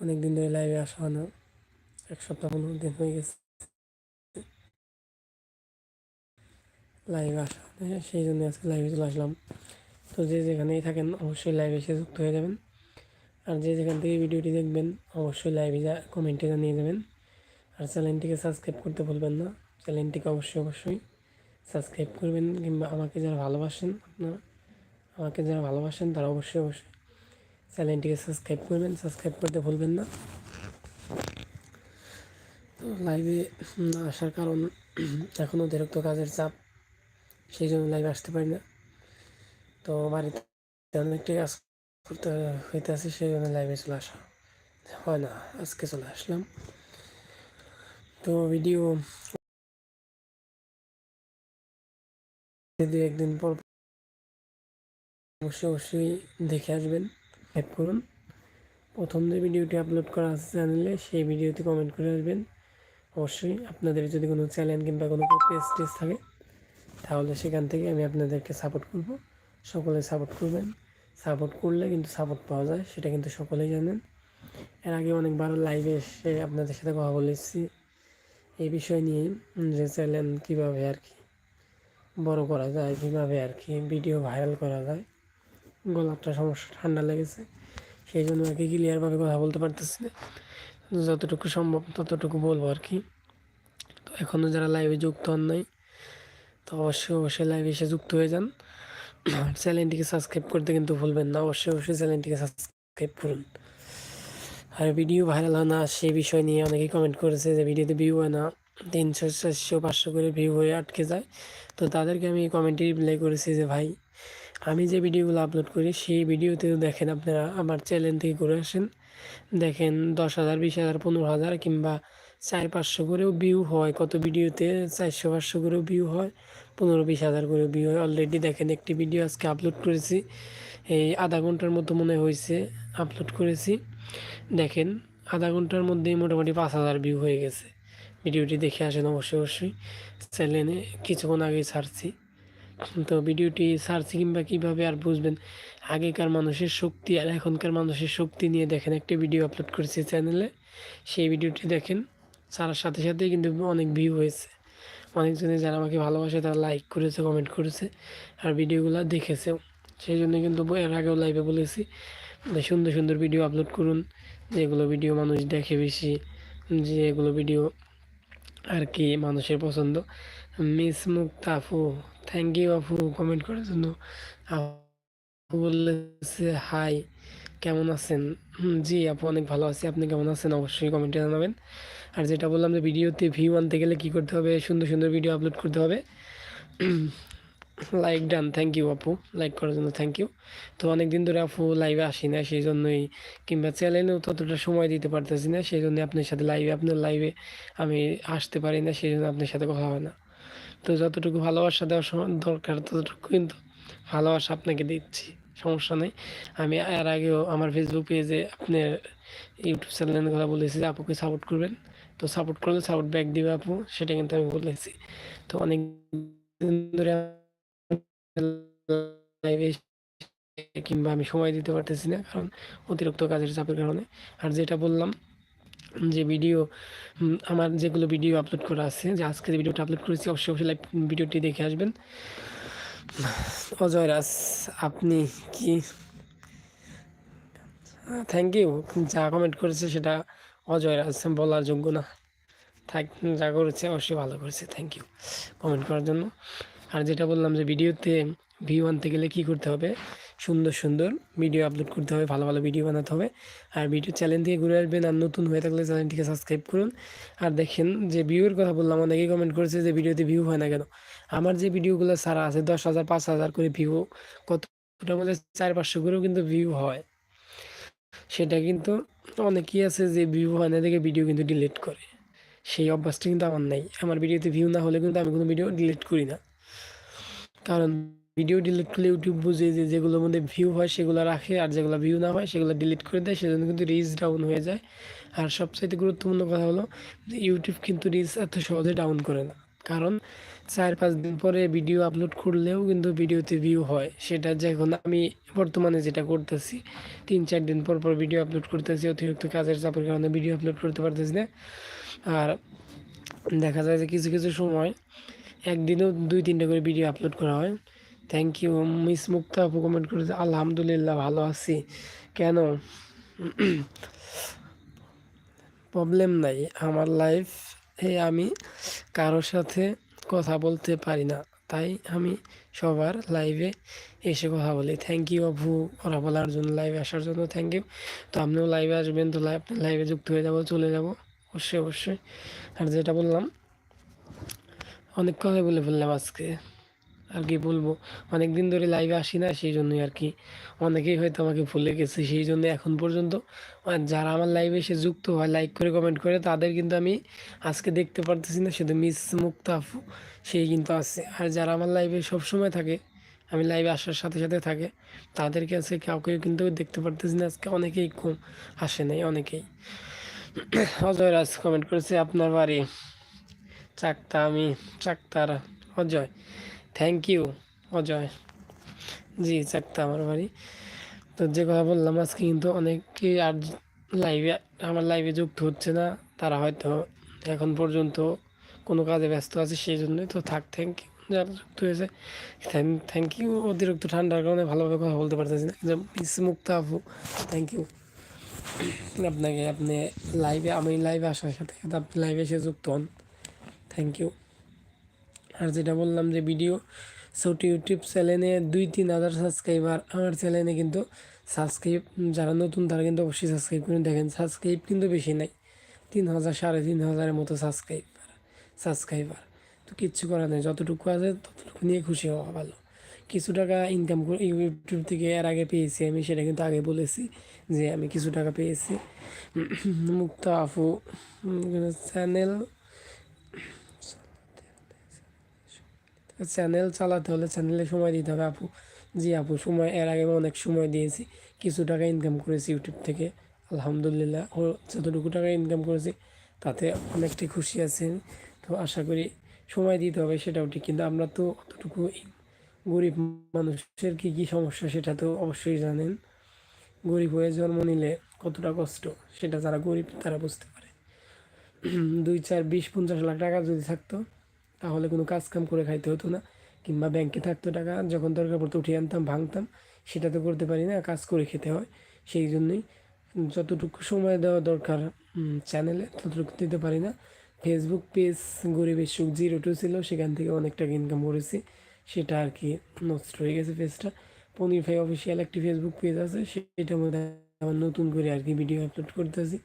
অনেক দিন ধরে লাইভে আসা হয় না। এক সপ্তাহ পনেরো দিন হয়ে গেছে। লাইভে আসা সেই জন্য আজকে লাইভে চলে আসলাম। তো যে যেখানেই থাকেন, অবশ্যই লাইভে এসে যুক্ত হয়ে যাবেন। আর যে যেখান থেকে ভিডিওটি দেখবেন, অবশ্যই লাইভে যা কমেন্টে জানিয়ে দেবেন। আর চ্যানেলটিকে সাবস্ক্রাইব করতে ভুলবেন না। চ্যানেলটিকে অবশ্যই অবশ্যই সাবস্ক্রাইব করবেন। কিংবা আমাকে যারা ভালোবাসেন আপনারা, আমাকে যারা ভালোবাসেন তারা অবশ্যই অবশ্যই চ্যানেলটিকে সাবস্ক্রাইব করবেন, সাবস্ক্রাইব করতে ভুলবেন না। লাইভে আসার কারণ এখনও অতিরিক্ত কাজের চাপ, সেই জন্য লাইভে আসতে পারি না। তো বাড়িতে অনেকটাই কাজ করতে, হইতে আছে, সেই জন্য লাইভে চলে আসা হয় না। আজকে চলে আসলাম। তো ভিডিও দু একদিন পর, অবশ্যই অবশ্যই দেখে আসবেন। হেল্প করুন। প্রথম যে ভিডিওটি আপলোড করা আছে চ্যানেলে সেই ভিডিওতে কমেন্ট করে আসবেন। অবশ্যই আপনাদের যদি কোনো চ্যানেল কিংবা কোনো পেজ টেজ থাকে, তাহলে সেখান থেকে আমি আপনাদেরকে সাপোর্ট করব। সকলে সাপোর্ট করবেন। সাপোর্ট করলে কিন্তু সাপোর্ট পাওয়া যায়, সেটা কিন্তু সকলেই জানেন। এর আগে অনেকবার লাইভে এসে আপনাদের সাথে কথা বলেছি। এই বিষয় নিয়ে যে চ্যানেল কীভাবে আর কি বড় করা যায়, কীভাবে আর কি ভিডিও ভাইরাল করা যায় গলাটা সমস্যা, ঠান্ডা লেগেছে। সেই জন্য আর কি ক্লিয়ারভাবে কথা বলতে পারতেছি না। যতটুকু সম্ভব ততটুকু বলব আর কি। তো এখনও যারা লাইভে যুক্ত হন নাই, তো অবশ্যই অবশ্যই লাইভে এসে যুক্ত হয়ে যান। চ্যানেলটিকে সাবস্ক্রাইব করতে কিন্তু ভুলবেন না, অবশ্যই অবশ্যই চ্যানেলটিকে সাবস্ক্রাইব করুন। আর ভিডিও ভাইরাল হয় না, সেই বিষয় নিয়ে অনেকেই কমেন্ট করেছে যে ভিডিওতে ভিউ হয় না, তিনশো, চারশো, পাঁচশো করে ভিউ হয়ে আটকে যায়। তো তাদেরকে আমি কমেন্টে রিপ্লাই করেছি যে, ভাই আমি যে ভিডিওগুলো আপলোড করি, সেই ভিডিওতেও দেখেন আপনারা আমার চ্যানেল থেকে ঘুরে আসেন। দেখেন দশ হাজার, বিশ হাজার, পনেরো হাজার কিংবা চার, পাঁচশো করেও ভিউ হয়, কত ভিডিওতে চারশো, পাঁচশো করেও ভিউ হয়, পনেরো, বিশ হাজার করেও ভিউ হয়। অলরেডি দেখেন একটি ভিডিও আজকে আপলোড করেছি, এই আধা ঘণ্টার মতো মনে হয়েছে আপলোড করেছি। দেখেন আধা ঘণ্টার মধ্যেই মোটামুটি পাঁচ হাজার ভিউ হয়ে গেছে। ভিডিওটি দেখে আসেন অবশ্যই অবশ্যই। চ্যানেলে কিছুক্ষণ আগেই ছাড়ছি। তো ভিডিওটি সার্চ কিংবা কীভাবে আর বুঝবেন? আগেকার মানুষের শক্তি আর এখনকার মানুষের শক্তি নিয়ে দেখেন, একটি ভিডিও আপলোড করেছি চ্যানেলে সেই ভিডিওটি দেখেন, ছাড়ার সাথে সাথেই কিন্তু অনেক ভিউ হয়েছে। অনেকজনে যারা আমাকে ভালোবাসে, তারা লাইক করেছে কমেন্ট করেছে আর ভিডিওগুলো দেখেছেও সেই জন্য কিন্তু এর আগেও লাইভে বলেছি সুন্দর সুন্দর ভিডিও আপলোড করুন, যেগুলো ভিডিও মানুষ দেখে বেশি যেগুলো ভিডিও আর কি মানুষের পছন্দ। মিস মুক্তা আপু থ্যাংক ইউ আপু কমেন্ট করার জন্য। বলেছে হাই কেমন আছেন? জি আপু অনেক ভালো আছি। আপনি কেমন আছেন? অবশ্যই কমেন্টে জানাবেন। আর যেটা বললাম যে, ভিডিওতে ভিউ আনতে গেলে কী করতে হবে? সুন্দর সুন্দর ভিডিও আপলোড করতে হবে। লাইক ডান থ্যাংক ইউ আপু লাইক করার জন্য থ্যাংক ইউ তো অনেক দিন ধরে আপু লাইভে আসি না সেই জন্যই কিংবা চ্যানেলেও ততটা সময় দিতে পারতেছি না সেই জন্য আপনার সাথে লাইভে আপনার লাইভে আমি আসতে পারি না সেই জন্য আপনার সাথে কথা হয় না। তো যতটুকু ভালোবাসা সময় দরকার ততটুকু কিন্তু ভালোবাসা আপনাকে দিচ্ছি, সমস্যা নেই। আমি এর আগেও আমার ফেসবুক পেজে আপনার ইউটিউব চ্যানেলের কথা বলেছি যে আপুকে সাপোর্ট করবেন? তো সাপোর্ট করলে সাপোর্ট ব্যাক দিবে আপু, সেটা কিন্তু আমি বলেছি। তো অনেক দিন ধরে কিংবা আমি সময় দিতে পারতেছি না কারণ অতিরিক্ত কাজের চাপের কারণে। আর যেটা বললাম যে ভিডিও আমার যেগুলো ভিডিও আপলোড করা আছে, যে আজকে যে ভিডিওটা আপলোড করেছি, অবশ্যই অবশ্যই লাইভ ভিডিওটি দেখে আসবেন। অজয় রাজ, আপনি কি? থ্যাংক ইউ যা কমেন্ট করেছে সেটা অজয় রাজ বলার যোগ্য না। থাক, যা করেছে অবশ্যই ভালো করেছে থ্যাংক ইউ কমেন্ট করার জন্য। আর যেটা বললাম যে ভিডিওতে ভিউ আনতে গেলে কী করতে হবে? সুন্দর সুন্দর ভিডিও আপলোড করতে হবে, ভালো ভালো ভিডিও বানাতে হবে। আর ভিডিও চ্যানেল থেকে ঘুরে আসবেন আর নতুন হয়ে থাকলে চ্যানেলটিকে সাবস্ক্রাইব করুন। আর দেখেন যে ভিউয়ের কথা বললাম অনেকেই কমেন্ট করেছে যে ভিডিওতে ভিউ হয় না কেন? আমার যে ভিডিওগুলো সারা আছে, দশ হাজার, পাঁচ হাজার করে ভিউ কতটার মধ্যে চার, পাঁচশো করেও কিন্তু ভিউ হয়। সেটা কিন্তু অনেকেই আছে যে ভিউ হয় না দেখে ভিডিও কিন্তু ডিলিট করে। সেই অভ্যাসটা কিন্তু আমার নাই। আমার ভিডিওতে ভিউ না হলে কিন্তু আমি কোনো ভিডিও ডিলিট করি না। কারণ ভিডিও ডিলিট করলে ইউটিউব বুঝে যে যেগুলোর মধ্যে ভিউ হয় সেগুলো রাখে, আর যেগুলো ভিউ না হয় সেগুলো ডিলিট করে দেয়, সেজন্য কিন্তু রিচ ডাউন হয়ে যায়। আর সবচাইতে গুরুত্বপূর্ণ কথা হলো যে ইউটিউব কিন্তু রিচ এত সহজে ডাউন করে না। কারণ চার পাঁচ দিন পরে ভিডিও আপলোড করলেও কিন্তু ভিডিওতে ভিউ হয়। সেটা যখন আমি বর্তমানে যেটা করতেছি, তিন চার দিন পর পর ভিডিও আপলোড করতেছি, অতিরিক্ত কাজের চাপের কারণে ভিডিও আপলোড করতে পারতেছি না। আর দেখা যায় যে কিছু কিছু সময় একদিনেও দুই, তিনটা করে ভিডিও আপলোড করা হয়। থ্যাংক ইউ মিস মুক্তা আপু কমেন্ট করেছে, আলহামদুলিল্লাহ, ভালো আছি। কেন? প্রবলেম নাই, আমার লাইফ এ আমি কারোর সাথে কথা বলতে পারি না, তাই আমি সবার লাইভে এসে কথা বলি। থ্যাংক ইউ আপু কথা বলার জন্য লাইভে আসার জন্য থ্যাংক ইউ তো আপনিও লাইভে আসবেন, তো লাইভ লাইভে যুক্ত হয়ে যাব, চলে যাব। অবশ্যই অবশ্যই। আর যেটা বললাম, অনেক কথাই বলে ফেললাম আজকে। আর কি বলব? অনেক দিন ধরে লাইভে আসি না, সেই জন্যই আর কি। অনেকেই হয়তো আমাকে ভুলে গেছে, সেই জন্য এখন পর্যন্ত। আর যারা আমার লাইভে এসে যুক্ত হয় লাইক করে কমেন্ট করে, তাদের কিন্তু আমি আজকে দেখতে পারতেছি না, শুধু মিস মুক্তা আফু সেই কিন্তু আছে। আর যারা আমার লাইভে সবসময় থাকে, আমি লাইভে আসার সাথে সাথে থাকে তাদেরকে আছে কাউকে কিন্তু দেখতে পারতেছি না, আজকে অনেকেই কম আসে নাই, অনেকেই। অজয় রাজ কমেন্ট করেছে, আপনার বাড়ি চাকতা আমি, চাকতার অজয়। Thank you Ajay. জি, চাকতা আমার বাড়ি। তো যে কথা বললাম, আজকে কিন্তু অনেকে আর লাইভে আমার লাইভে যুক্ত হচ্ছে না। তারা হয়তো এখন পর্যন্ত কোনো কাজে ব্যস্ত আছে সেই জন্যই তো থাক থ্যাংক ইউ যারা যুক্ত হয়েছে। থ্যাংক ইউ অতিরিক্ত ঠান্ডার কারণে ভালোভাবে কথা বলতে পারতেছি না। মিস মুক্তা আপু থ্যাংক ইউ আপনাকে, আপনি লাইভে আমি লাইভে আসার সাথে সাথে আপনি লাইভে এসে যুক্ত হন। থ্যাংক ইউ আর যেটা বললাম যে ভিডিও ছোট ইউটিউব চ্যানেলে দুই, তিন হাজার সাবস্ক্রাইবার আমার চ্যানেলে কিন্তু সাবস্ক্রাইব যারা নতুন তারা কিন্তু অবশ্যই সাবস্ক্রাইব করে দেখেন। সাবস্ক্রাইব কিন্তু বেশি নাই, তিন হাজার, সাড়ে তিন হাজারের মতো সাবস্ক্রাইবার সাবস্ক্রাইবার তো কিচ্ছু করার নেই, যতটুকু আছে ততটুকু নিয়ে খুশি হওয়া ভালো। কিছু টাকা ইনকাম ইউটিউব থেকে এর আগে পেয়েছি আমি, সেটা কিন্তু আগে বলেছি যে আমি কিছু টাকা পেয়েছি। মুক্তা আফু চ্যানেল চ্যানেল চালাতে হলে চ্যানেলে সময় দিতে হবে আপু। জি আপু, সময়, এর আগে অনেক সময় দিয়েছি। কিছু টাকা ইনকাম করেছি ইউটিউব থেকে। আলহামদুলিল্লাহ, ও যতটুকু টাকা ইনকাম করেছি, তাতে অনেকটাই খুশি আছেন তো আশা করি সময় দিতে হবে, সেটাও ঠিক। কিন্তু আমরা তো অতটুকু গরিব মানুষের কী কী সমস্যা সেটা তো অবশ্যই জানেন। গরিব হয়ে জন্ম নিলে কতটা কষ্ট, সেটা যারা গরিব তারা বুঝতে পারে। দুই চার বিশ পঞ্চাশ লাখ টাকা যদি থাকতো তাহলে কোনো কাজ কাম করে খাইতে হতো না। কিংবা ব্যাংকে থাকতো টাকা, যখন দরকার পড়তো উঠিয়ে আনতাম, ভাঙতাম, সেটা তো করতে পারি না, কাজ করে খেতে হয়। সেই জন্যই যতটুকু সময় দেওয়া দরকার চ্যানেলে ততটুকু দিতে পারি না। ফেসবুক পেজ গরিবের সুখ জিরো টু ছিল, সেখান থেকে অনেক টাকা ইনকাম করেছি। সেটা আর কি নষ্ট হয়ে গেছে পেজটা পনির ভাই অফিসিয়াল একটি ফেসবুক পেজ আছে, সেটার মধ্যে আবার নতুন করে আর কি ভিডিও আপলোড করতেছি।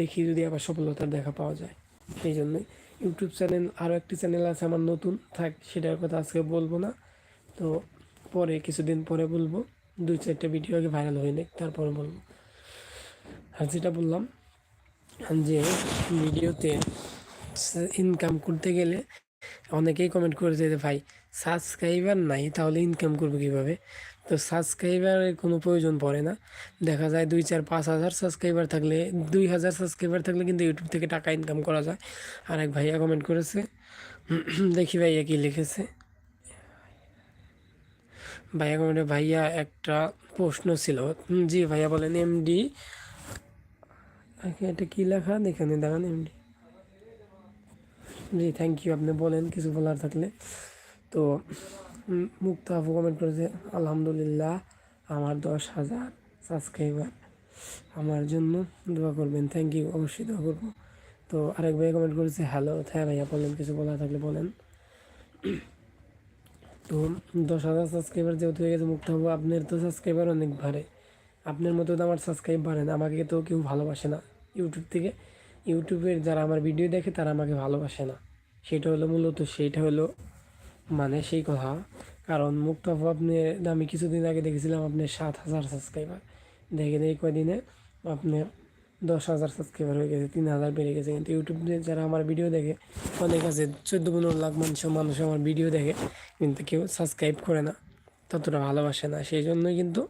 দেখি যদি আবার সফলতার দেখা পাওয়া যায়। সেই জন্যই ইউটিউব চ্যানেল আরও একটি চ্যানেল আছে আমার নতুন। থাক, সেটার কথা আজকে বলব না। তো পরে, কিছুদিন পরে বলব। দুই চারটা ভিডিও আগে ভাইরাল হয়ে নেই তারপরে বলব। আর যেটা বললাম, যে ভিডিওতে ইনকাম করতে গেলে অনেকেই কমেন্ট করেছে যে, ভাই সাবস্ক্রাইবার নাই, তাহলে ইনকাম করব কীভাবে? তো সাবস্ক্রাইবারের কোনো প্রয়োজন পড়ে না। দেখা যায় দুই চার পাঁচ হাজার সাবস্ক্রাইবার থাকলে, দুই হাজার সাবস্ক্রাইবার থাকলে কিন্তু ইউটিউব থেকে টাকা ইনকাম করা যায়। আর এক ভাইয়া কমেন্ট করেছে, দেখি ভাইয়া কী লিখেছে। ভাইয়া কমেন্টে ভাইয়া একটা প্রশ্ন ছিল। জি, ভাইয়া বলেন এমডি এটা কী লেখা? দেখে নিন দেখান এমডি জি থ্যাংক ইউ আপনি বলেন, কিছু বলার থাকলে। তো মুক্তা আপু কমেন্ট করেছে, আলহামদুলিল্লাহ, আমার দশ হাজার সাবস্ক্রাইবার আমার জন্য দোয়া করবেন থ্যাংক ইউ অবশ্যই দোয়া করব। তো আরেক ভাই কমেন্ট করেছে, হ্যালো হ্যাঁ ভাইয়া বলেন কিছু বলা থাকলে বলেন। তো, দশ হাজার সাবস্ক্রাইবার যেহেতু হয়ে গেছে, মুক্তা হব আপনার তো সাবস্ক্রাইবার অনেক বাড়ে। আপনার মতো তো আমার সাবস্ক্রাইব বাড়ে না, আমাকে তো কেউ ভালোবাসে না। ইউটিউব থেকে, ইউটিউবের যারা আমার ভিডিও দেখে, তারা আমাকে ভালোবাসে না। সেটা হলো মূলত, সেটা হলো মানে সেই কথা। কারণ মুক্তাফ আপনি, আমি কিছুদিন আগে দেখেছিলাম আপনার সাত হাজার সাবস্ক্রাইবার দেখেন এই কয়দিনে? আপনার দশ হাজার সাবস্ক্রাইবার হয়ে গেছে, তিন হাজার বেড়ে গেছে। কিন্তু ইউটিউবে যারা আমার ভিডিও দেখে, অনেক আছে, চোদ্দ পনেরো লাখ মানুষ মানুষ আমার ভিডিও দেখে, কিন্তু কেউ সাবস্ক্রাইব করে না, ততটা ভালোবাসে না। সেই জন্যই কিন্তু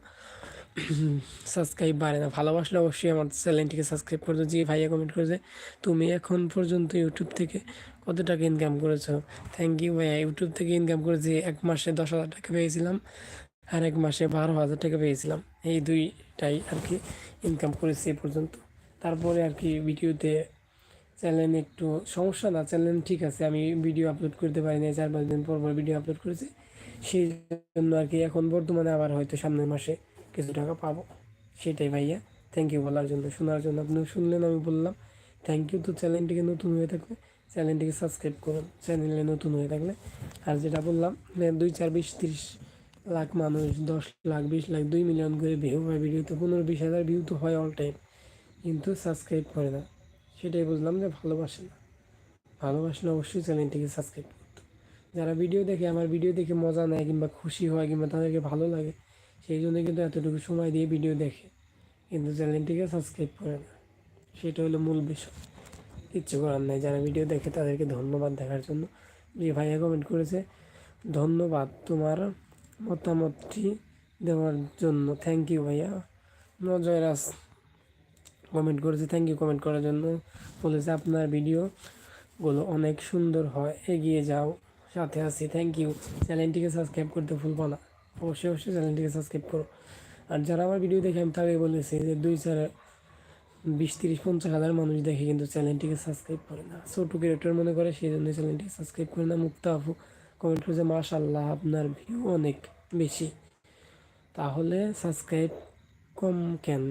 সাবস্ক্রাইব বাড়ে না। ভালোবাসলে অবশ্যই আমার চ্যানেলটিকে সাবস্ক্রাইব করতো যে ভাইয়া কমেন্ট করে করেছে, তুমি এখন পর্যন্ত ইউটিউব থেকে কত টাকা ইনকাম করেছ? থ্যাংক ইউ ভাইয়া। ইউটিউব থেকে ইনকাম করেছি এক মাসে দশ হাজার টাকা পেয়েছিলাম, আর এক মাসে বারো হাজার টাকা পেয়েছিলাম। এই দুইটাই আর কি ইনকাম করেছি এ পর্যন্ত। তারপরে আর কি ভিডিওতে চ্যানেল একটু সমস্যা না চ্যানেল ঠিক আছে, আমি ভিডিও আপলোড করতে পারি না চার পাঁচ দিন পর পর ভিডিও আপলোড করেছি। সেই জন্য আর কি এখন বর্তমানে আবার হয়তো সামনের মাসে কিছু টাকা পাবো। সেটাই ভাইয়া। থ্যাংক ইউ বলার জন্য, শোনার জন্য। আপনি শুনলেন, আমি বললাম। থ্যাংক ইউ তো চ্যানেলটিকে নতুন হয়ে থাকলে চ্যানেলটিকে সাবস্ক্রাইব করুন। চ্যানেলে নতুন হয়ে থাকলে। আর যেটা বললাম দুই চার বিশ তিরিশ লাখ মানুষ, দশ লাখ, বিশ লাখ, দুই মিলিয়ন করে ভিউ হয় ভিডিওতে পনেরো বিশ হাজার ভিউ তো হয় অল টাইম কিন্তু সাবস্ক্রাইব করে না। সেটাই বুঝলাম যে ভালোবাসে না। ভালোবাসলে অবশ্যই চ্যানেলটিকে সাবস্ক্রাইব করতো। যারা ভিডিও দেখে, আমার ভিডিও দেখে মজা নেয় কিংবা খুশি হয় কিংবা তাদেরকে ভালো লাগে, সেই জন্য কিন্তু এতটুকু সময় দিয়ে ভিডিও দেখে। কিন্তু চ্যানেলটিকে সাবস্ক্রাইব করে না। সেটা হলো মূল বিষয়। কিচ্ছু করার নাই যারা ভিডিও দেখে তাদেরকে ধন্যবাদ দেখার জন্য। যে ভাইয়া কমেন্ট করেছে, ধন্যবাদ তোমার মতামতটি দেওয়ার জন্য। থ্যাংক ইউ ভাইয়া। নজয়রাজ কমেন্ট করেছে থ্যাংক ইউ কমেন্ট করার জন্য। বলেছে, আপনার ভিডিওগুলো অনেক সুন্দর হয়, এগিয়ে যাও, সাথে আছি। থ্যাংক ইউ চ্যানেলটিকে সাবস্ক্রাইব করতে ভুলবো না। অবশ্যই অবশ্যই চ্যানেলটিকে সাবস্ক্রাইব করো। আর যারা আমার ভিডিও দেখে আমি তাকে বলেছি যে, দুই চার বিশ, তিরিশ, পঞ্চাশ হাজার মানুষ দেখে কিন্তু চ্যানেলটিকে সাবস্ক্রাইব করে না। ছোটো ক্রিয়েটর মনে করে সেই জন্য চ্যানেলটিকে সাবস্ক্রাইব করে না। মুক্তা আফু কমেন্ট করেছে মাশাল্লাহ আপনার ভিউ অনেক বেশি। তাহলে সাবস্ক্রাইব কম কেন?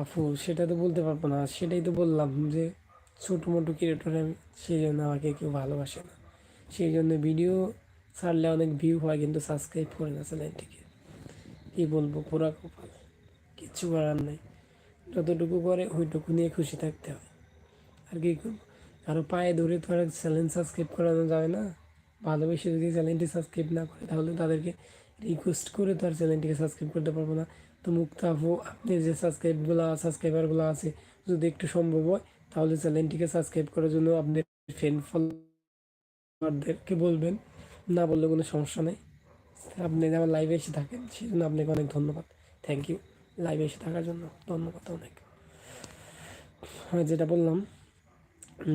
আফু সেটা তো বলতে পারব না। সেটাই তো বললাম যে, ছোটো মোটো ক্রিয়েটর আমি, সেই জন্য আমাকে কেউ ভালোবাসে না। সেই জন্য ভিডিও ছাড়লে অনেক ভিউ হয়, কিন্তু সাবস্ক্রাইব করে না চ্যানেলটিকে। কী বলব পুরা কপাল। কিচ্ছু করার নেই। যতটুকু করে ওইটুকু নিয়ে খুশি থাকতে হয়। আর কি করব? কারও পায়ে ধরে তো আর চ্যানেল সাবস্ক্রাইব করানো যাবে না। ভালোবেসে যদি চ্যানেলটি সাবস্ক্রাইব না করে, তাহলে তাদেরকে রিকোয়েস্ট করে তো আর চ্যানেলটিকে সাবস্ক্রাইব করতে পারব না। তো মুক্তাফু, আপনি যে সাবস্ক্রাইবগুলো সাবস্ক্রাইবারগুলো আছে, যদি একটু সম্ভব হয়, তাহলে চ্যানেলটিকে সাবস্ক্রাইব করার জন্য আপনি ফ্রেন্ড ফলোয়ারদেরকে বলবেন। না বললে কোনো সমস্যা নেই। আপনি যেমন লাইভে এসে থাকেন সেই জন্য আপনাকে অনেক ধন্যবাদ। থ্যাংক ইউ লাইভে এসে থাকার জন্য ধন্যবাদ অনেক। হ্যাঁ যেটা বললাম,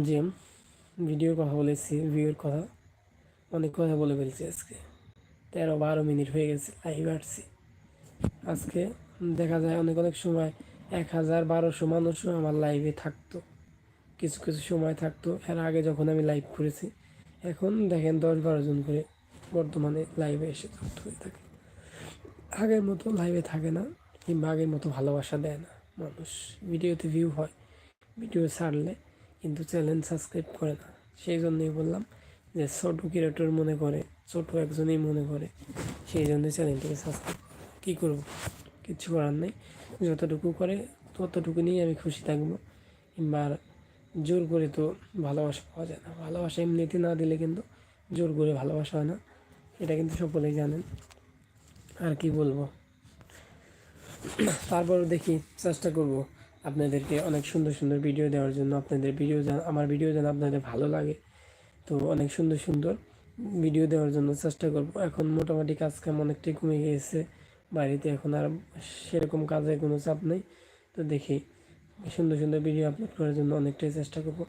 যে ভিডিওর কথা বলেছি ভিউর কথা, অনেক কথা বলে ফেলছি আজকে। তেরো বারো মিনিট হয়ে গেছে লাইভ আসছি। আজকে দেখা যায় অনেক অনেক সময় এক হাজার বারোশো মানুষও আমার লাইভে থাকতো। কিছু কিছু সময় থাকতো। এর আগে যখন আমি লাইভ করেছি, এখন দেখেন দশ বারো জন করে বর্তমানে লাইভে এসে যুক্ত হয়ে থাকে। আগের মতো লাইভে থাকে না। কিংবা আগের মতো ভালোবাসা দেয় না মানুষ। ভিডিওতে ভিউ হয় ভিডিও ছাড়লে কিন্তু চ্যানেল সাবস্ক্রাইব করে না। সেই জন্যই বললাম যে ছোটো ক্রিয়েটর মনে করে, ছোটো একজনই মনে করে, সেই জন্য চ্যানেলটিকে সাবস্ক্রাইব কী করব? কিচ্ছু করার নেই। যতটুকু করে ততটুকু নিয়েই আমি খুশি থাকব। কিংবা জোর করে তো ভালোবাসা পাওয়া যায় না। ভালোবাসা এমনিতে না দিলে কিন্তু জোর করে ভালোবাসা হয় না। এটা কিন্তু সকলেই জানেন। আর কি বলব? তারপর দেখি চেষ্টা করব আপনাদেরকে অনেক সুন্দর সুন্দর ভিডিও দেওয়ার জন্য। আপনাদের ভিডিও যেন, আমার ভিডিও যেন আপনাদের ভালো লাগে। তো অনেক সুন্দর সুন্দর ভিডিও দেওয়ার জন্য চেষ্টা করব। এখন মোটামুটি কাজ কাম অনেকটাই কমে গিয়েছে। বাড়িতে এখন আর সেরকম কাজের কোনো চাপ নেই। তো দেখি সুন্দর সুন্দর ভিডিও আপলোড করার জন্য অনেকটাই চেষ্টা করব।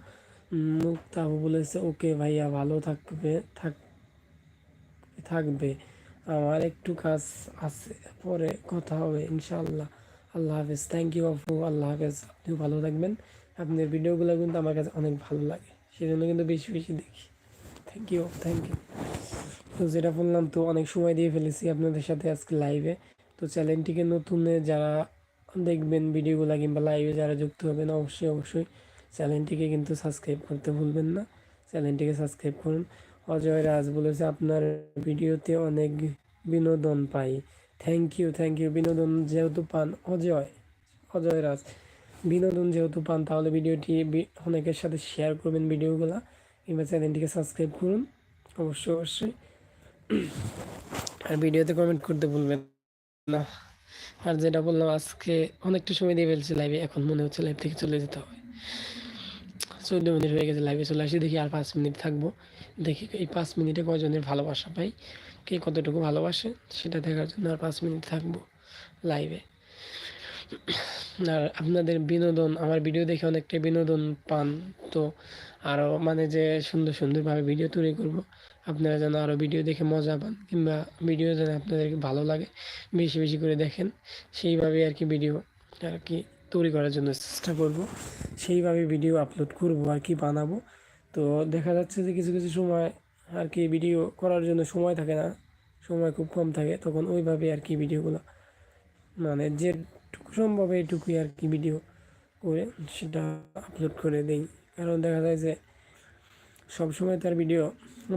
মুক্তাবু বলেছে, ওকে ভাইয়া ভালো থাকবে, থাক, থাকবে। আমার একটু কাজ আছে, পরে কথা হবে, ইনশাআল্লাহ। আল্লাহ হাফেজ। থ্যাংক ইউ আপু আল্লাহ হাফেজ। আপনিও ভালো থাকবেন। আপনার ভিডিওগুলো কিন্তু আমার কাছে অনেক ভালো লাগে। সেই জন্য কিন্তু বেশি বেশি দেখি। থ্যাংক ইউ থ্যাংক ইউ তো যেটা বললাম, তো অনেক সময় দিয়ে ফেলেছি আপনাদের সাথে আজকে লাইভে তো চ্যানেলটিকে নতুন যারা দেখবেন ভিডিওগুলো কিংবা লাইভে যারা যুক্ত হবেন, অবশ্যই অবশ্যই চ্যানেলটিকে কিন্তু সাবস্ক্রাইব করতে ভুলবেন না। চ্যানেলটিকে সাবস্ক্রাইব করুন। অজয় রাজ বলেছে, আপনার ভিডিওতে অনেক বিনোদন পাই। থ্যাংক ইউ থ্যাংক ইউ বিনোদন যেহেতু পান অজয় অজয় রাজ, বিনোদন যেহেতু পান, তাহলে ভিডিওটি অনেকের সাথে শেয়ার করবেন ভিডিওগুলো। কিংবা চ্যানেলটিকে সাবস্ক্রাইব করুন অবশ্যই অবশ্যই। আর ভিডিওতে কমেন্ট করতে ভুলবেন না। আর যেটা বললাম, আজকে অনেকটা সময় দিয়ে ফেলছি লাইভে এখন মনে হচ্ছে লাইভ থেকে চলে যেতে হবে। চোদ্দ মিনিট হয়ে গেছে লাইভে চলে আসি, দেখি আর পাঁচ মিনিট থাকব। দেখি এই পাঁচ মিনিটে কজনের ভালোবাসা পাই, কে কতটুকু ভালোবাসে সেটা দেখার জন্য আর পাঁচ মিনিট থাকব লাইভে আর আপনাদের বিনোদন, আমার ভিডিও দেখে অনেকটা বিনোদন পান। তো আরও মানে যে সুন্দর সুন্দরভাবে ভিডিও তৈরি করব, আপনারা যেন আরও ভিডিও দেখে মজা পান কিংবা ভিডিও যেন আপনাদেরকে ভালো লাগে, বেশি বেশি করে দেখেন সেইভাবে আর কি ভিডিও আর কি তৈরি করার জন্য চেষ্টা করব, সেইভাবে ভিডিও আপলোড করব আর কি বানাবো। তো দেখা যাচ্ছে যে কিছু কিছু সময় আর কি ভিডিও করার জন্য সময় থাকে না, সময় খুব কম থাকে, তখন ওইভাবে আর কি ভিডিওগুলো মানে যেটুকু সম্ভব এইটুকুই আর কি ভিডিও করে সেটা আপলোড করে দিই। কারণ দেখা যায় যে সব সবসময় তার ভিডিও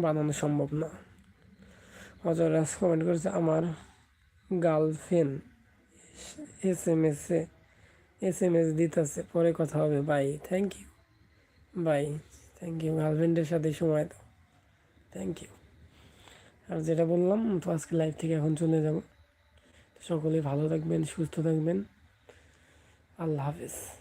বানানো সম্ভব না। অজরাজ কমেন্ট করেছে, আমার গার্লফ্রেন্ড এস এম এসে এস এম এস দিতেছে, পরে কথা হবে bye thank you bye thank you হাজব্যান্ডের সাথে সময় দাও। থ্যাংক ইউ আর যেটা বললাম, তো আজকে লাইফ থেকে এখন চলে যাব। সকলে ভালো থাকবেন, সুস্থ থাকবেন। আল্লাহ হাফেজ।